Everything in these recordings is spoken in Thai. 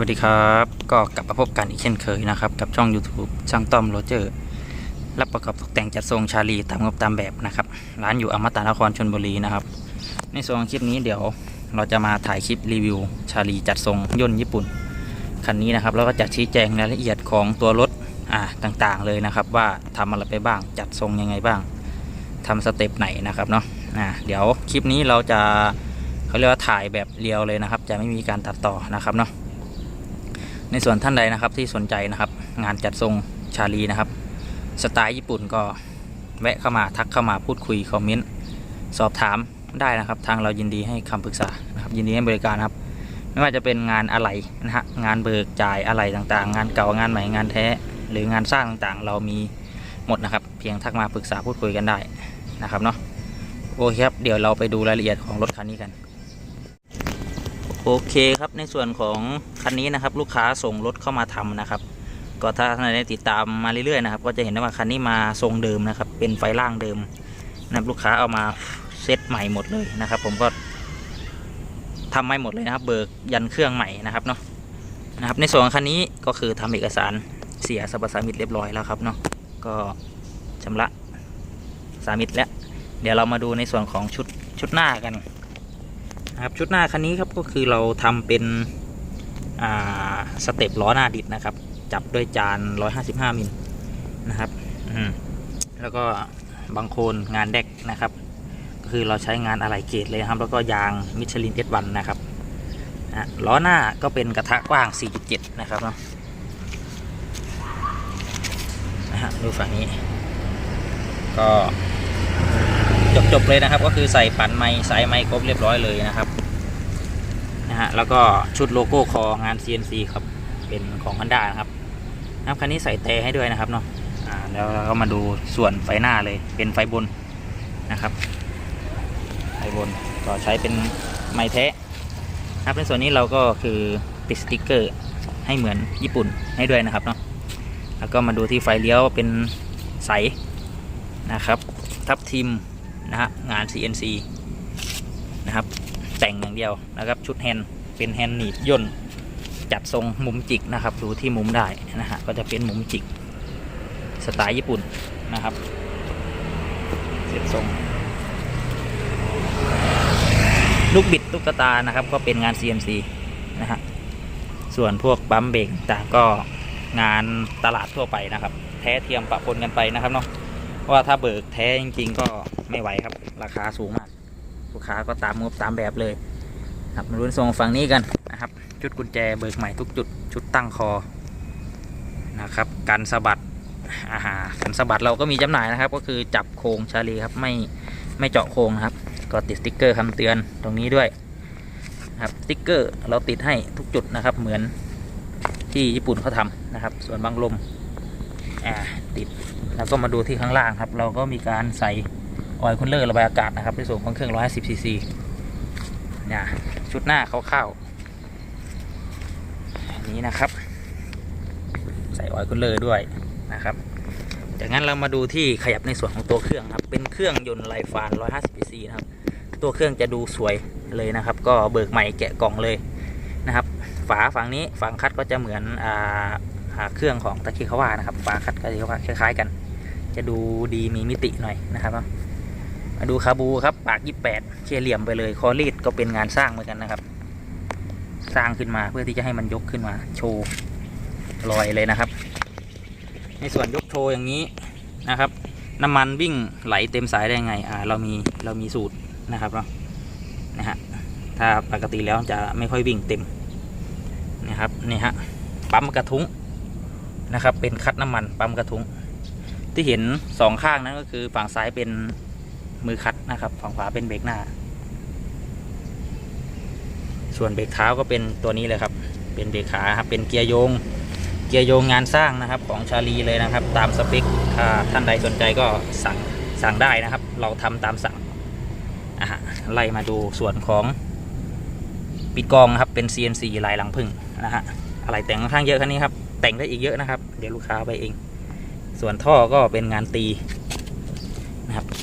วัสดีครับ ก็กลับมาพบกันอีกเช่นเคยนะครับ กับช่อง YouTube ช่างต้อมโรเจอร์รับประกอบตกแต่งจัดทรงชาลีตามงบตามแบบนะครับ ร้านอยู่อมตะนครชนบุรีนะครับ ในส่วนคลิปนี้เดี๋ยวเราจะมาถ่ายคลิปรีวิว ชาลีจัดทรงย่นต์ญี่ปุ่น คันนี้นะครับแล้วก็จะชี้แจงรายละเอียดของตัวรถอ่าต่างๆ เลยนะครับ ว่าทำอะไรไปบ้างจัดทรงยังไงบ้างทำสเต็ปไหนนะครับเนาะอ่าเดี๋ยวคลิปนี้เราจะเขาเรียกว่าถ่ายแบบเรียวเลยนะครับ จะไม่มีการตัดต่อนะครับเนาะ ในส่วนท่านใดนะครับที่สนใจนะครับ งานจัดทรงชาลีนะครับ สไตล์ญี่ปุ่นก็แวะเข้ามาทักเข้ามาพูดคุยคอมเมนต์สอบถามได้นะครับ ทางเรายินดีให้คำปรึกษานะครับ ยินดีให้บริการครับ ไม่ว่าจะเป็นงานอะไหล่นะฮะงานเบิกจ่ายอะไหล่ต่างๆ งานเก่างานใหม่งานแท้ หรืองานสร้างต่างๆ เรามีหมดนะครับ เพียงทักมาปรึกษาพูดคุยกันได้นะครับเนาะโอเคครับเดี๋ยวเราไปดูรายละเอียดของรถคันนี้กัน โอเคครับในส่วนของคันนี้นะครับลูกค้าส่งรถเข้ามาทำนะครับ ก็ถ้าท่านใดติดตามมาเรื่อยๆนะครับ ก็จะเห็นได้ว่าคันนี้มาทรงเดิมนะครับ เป็นไฟล่างเดิมนะครับลูกค้าเอามาเซตใหม่หมดเลยนะครับ ผมก็ทำใหม่หมดเลยนะครับ เบิกยันเครื่องใหม่นะครับเนาะนะครับในส่วนของคันนี้ก็คือทำเอกสารเสียสรรพสามิตเรียบร้อยแล้วครับเนาะก็ชำระสามิตแล้ว เดี๋ยวเรามาดูในส่วนของชุดชุดหน้ากัน นะครับชุดหน้าคันนี้ครับก็คือเราทำเป็นสเต็ปล้อหน้าดิดนะครับ จับด้วยจาน 155มิลนะครับแล้วก็บางโคนงานแดกนะครับ ก็คือเราใช้งานอะไหล่เกรดเลยครับ แล้วก็ยางมิชลินเอสวันนะครับล้อหน้าก็เป็นกระทะกว้าง 4.7 นะครับเนาะนะฮะดูฝั่งนี้ ก็ จบๆเลยนะครับ ก็คือใส่ปั่นไม้สายไม้ครบเรียบร้อยเลยนะครับนะฮะแล้วก็ชุดโลโก้คองาน CNC ครับเป็นของ Honda นะครับนะครับคันนี้ใส่แต่ให้ด้วยนะครับเนาะอ่าแล้วเราก็มาดูส่วนไฟหน้าเลยเป็นไฟบนนะครับ ไฟบนก็ใช้เป็นไม้แท้นะครับในส่วนนี้เราก็คือติดสติกเกอร์ให้เหมือนญี่ปุ่นให้ด้วยนะครับเนาะแล้วก็มาดูที่ไฟเลี้ยวเป็นใสนะครับ ทับทิม นะฮะงาน CNC นะครับ แต่งอย่างเดียวนะครับชุดแฮนด์เป็นแฮนด์หนีบย่นจัดทรงมุมจิกนะครับดูที่มุมได้นะฮะก็จะเป็นมุมจิก สไตล์ญี่ปุ่นนะครับ เสร็จทรง ลูกบิดตุ๊กตานะครับ ก็เป็นงาน CNC นะฮะส่วนพวกปั๊มเบรกต่างก็งานตลาดทั่วไปนะครับ แท้เทียมปะปนกันไปนะครับเนาะเพราะว่าถ้าเบิกแท้จริง ๆ ก็ ไม่ไหวครับ ราคาสูงมาก ลูกค้าก็ตามงบตามแบบเลย ครับมาลุ้นทรงฝั่งนี้กันนะครับ ชุดกุญแจเบิกใหม่ทุกจุด ชุดตั้งคอนะครับกันสะบัดอาหากันสะบัดเราก็มีจำหน่ายนะครับ ก็คือจับโครงชาลีครับไม่ไม่เจาะโครงนะครับ ก็ติดสติ๊กเกอร์คำเตือนตรงนี้ด้วยครับสติ๊กเกอร์เราติดให้ทุกจุดนะครับ เหมือนที่ญี่ปุ่นเขาทำนะครับ ส่วนบางลมอ่าติดแล้วก็มาดูที่ข้างล่างครับ เราก็มีการใส่ ออยล์คูลเลอร์ระบายอากาศนะครับในส่วนของเครื่อง 150ซีซีเนี่ยชุดหน้าคร่าๆอันนี้นะครับ ใส่ออยล์คูลเลอร์ด้วยนะครับจากนั้นเรามาดูที่ขยับในส่วนของตัวเครื่องครับ เป็นเครื่องยนต์ไลฟาน 150ซีซีนะครับ ตัวเครื่องจะดูสวยเลยนะครับ ก็เบิกใหม่แกะกล่องเลยนะครับ ฝาฝั่งนี้ฝั่งคัดก็จะเหมือนอ่าหาเครื่องของตะคิคาวานะครับ ฝาคัดกับตะคิคาวาคล้ายๆกัน จะดูดีมีมิติหน่อยนะครับเนาะ มาดูคาบูครับปาก28เคเหลี่ยมไปเลยคอรีดก็เป็นงานสร้างเหมือนกันนะครับ สร้างขึ้นมาเพื่อที่จะให้มันยกขึ้นมา โชว์ลอยเลยนะครับ ในส่วนยกโชว์อย่างนี้นะครับ น้ำมันวิ่งไหลเต็มสายได้ไงอ่าเรามีเรามีสูตรนะครับเนาะนะฮะถ้าปกติแล้วจะไม่ค่อยวิ่งเต็มนะครับนี่ฮะปั๊มกระทุ้งนะครับ เป็นคัดน้ำมันปั๊มกระทุ้งที่เห็นสองข้างนั้นก็คือฝั่งซ้ายเป็น มือคัดนะครับ ฝั่งขวาเป็นเบรกหน้า ส่วนเบรกเท้าก็เป็นตัวนี้เลยครับ เป็นเบรกขาครับ เป็นเกียร์โยง เกียร์โยงงานสร้างนะครับ ของชาลีเลยนะครับ ตามสเปคถ้าท่านใดสนใจก็สั่งสั่งได้นะครับ เราทำตามสั่งอะไล่มาดูส่วนของปิดกองนะครับเป็น CNC ลายหลังพึ่งนะฮะอะไรแต่งค่อนข้างเยอะคันนี้ครับแต่งได้อีกเยอะนะครับ เดี๋ยวลูกค้าไปเอง ส่วนท่อก็เป็นงานตี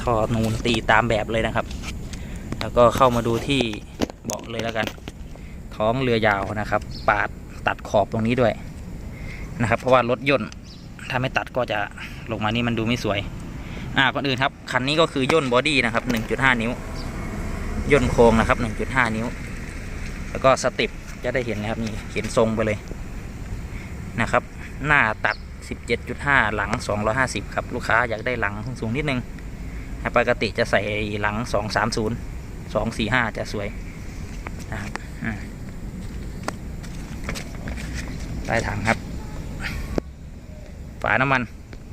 ท่อนูนตีตามแบบเลยนะครับ แล้วก็เข้ามาดูที่เบาะเลยแล้วกัน ท้องเรือยาวนะครับ ปาดตัดขอบตรงนี้ด้วยนะครับ เพราะว่ารถยนต์ถ้าไม่ตัดก็จะลงมานี่มันดูไม่สวย อ่าก่อนอื่นครับ คันนี้ก็คือย่นบอดี้นะครับ 1.5 นิ้ว ย่นโครงนะครับ 1.5 นิ้ว แล้วก็สติปจะได้เห็นนะครับนี่เห็นทรงไปเลยนะครับ หน้าตัด 17.5 หลัง 250 ครับ ลูกค้าอยากได้หลังสูงนิดนึง ปกติจะใส่หลัง 230 245 จะสวยนะครับใต้ถังครับ ฝาน้ำมัน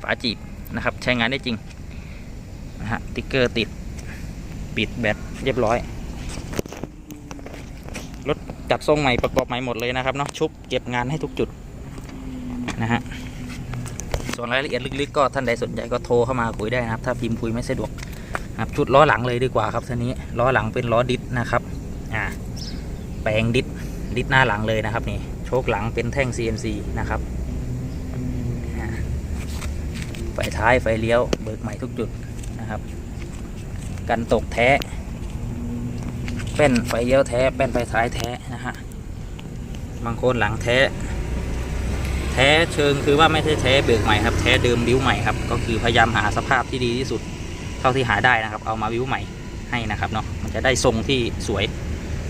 ฝาจีบนะครับ ใช้งานได้จริงนะฮะติ๊กเกอร์ติด ปิดแบตเรียบร้อย รถจัดทรงใหม่ประกอบใหม่หมดเลยนะครับเนาะชุบเก็บงานให้ทุกจุด ส่วนรายละเอียดลึกๆก็ท่านใดสนใจก็โทรเข้ามาคุยได้นะครับ ถ้าพิมพ์คุยไม่สะดวกนะครับชุดล้อหลังเลยดีกว่าครับทีนี้ล้อหลังเป็นล้อดิสนะครับอ่าแปลงดิสดิสหน้าหลังเลยนะครับนี่โชคหลังเป็นแท่ง CNC นะครับไฟท้ายไฟเลี้ยวเบิกใหม่ทุกจุดนะครับ กันตกแท้แป้นไฟเลี้ยวแท้แป้นไฟท้ายแท้นะฮะบางคนหลังแท้ แท้เชิงคือว่าไม่ใช่แท้เบิกใหม่ครับแท้เดิมบิ้วใหม่ครับก็คือพยายามหาสภาพที่ดีที่สุดเท่าที่หาได้นะครับ เอามาบิ้วใหม่ให้นะครับเนาะมันจะได้ทรงที่สวย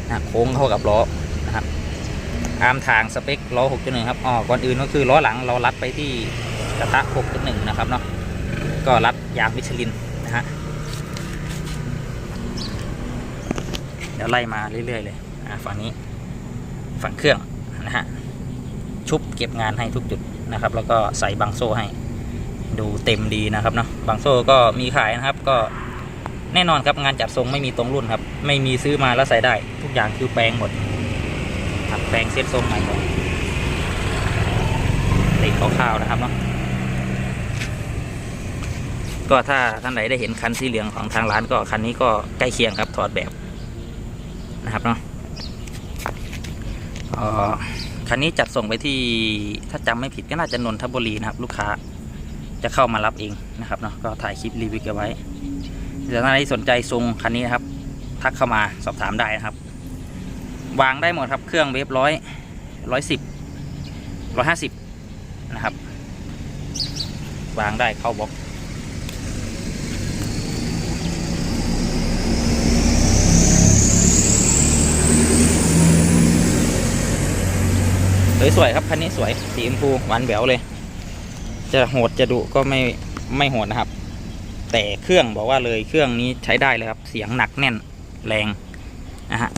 นะโค้งเข้ากับล้อนะครับอาร์มทางสเปคล้อ6.1ครับอ๋อก่อนอื่นก็คือล้อหลังเรารัดไปที่กระทะ6.1นะครับเนาะก็รัดยางมิชลินนะฮะเดี๋ยวไล่มาเรื่อยๆเลยอะฝั่งนี้ฝั่งเครื่องนะฮะ ชุบเก็บงานให้ทุกจุดนะครับ แล้วก็ใส่บังโซ่ให้ดูเต็มดีนะครับเนาะบังโซ่ก็มีขายนะครับก็แน่นอนครับงานจัดทรงไม่มีตรงรุ่นครับ ไม่มีซื้อมาแล้วใส่ได้ ทุกอย่างคือแปลงหมดครับแปลงเซ็ตทรงใหม่หมดติดคร่าวๆนะครับเนาะก็ถ้าท่านไหนได้เห็นคันสีเหลืองของทางร้านก็คันนี้ก็ใกล้เคียงครับถอดแบบนะครับเนาะเอ่อ คันนี้จัดส่งไปที่ถ้าจำไม่ผิดก็น่าจะนนทบุรีนะครับ ลูกค้าจะเข้ามารับเองนะครับเนาะก็ถ่ายคลิปรีวิวกันไว้ถ้าท่านใดสนใจทรงคันนี้นะครับ ทักเข้ามาสอบถามได้นะครับ วางได้หมดครับเครื่องเวฟร้อยร้อยสิบร้อยห้าสิบนะครับ วางได้เข้าบล็อก สวยๆครับคันนี้สวยสีชมพูหวานแหววเลย จะโหดจะดุก็ไม่ไม่โหดนะครับ แต่เครื่องบอกว่าเลยเครื่องนี้ใช้ได้เลยครับ เสียงหนักแน่นแรงนะฮะ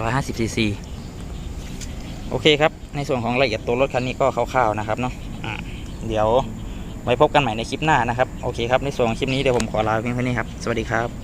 ร้อยห้าสิบซีซีโอเคครับ ในส่วนของรายละเอียดตัวรถคันนี้ก็คร่าวๆนะครับเนาะเดี๋ยวไว้พบกันใหม่ในคลิปหน้านะครับ โอเคครับ ในส่วนของคลิปนี้เดี๋ยวผมขอลาเพียงเท่านี้ครับ สวัสดีครับ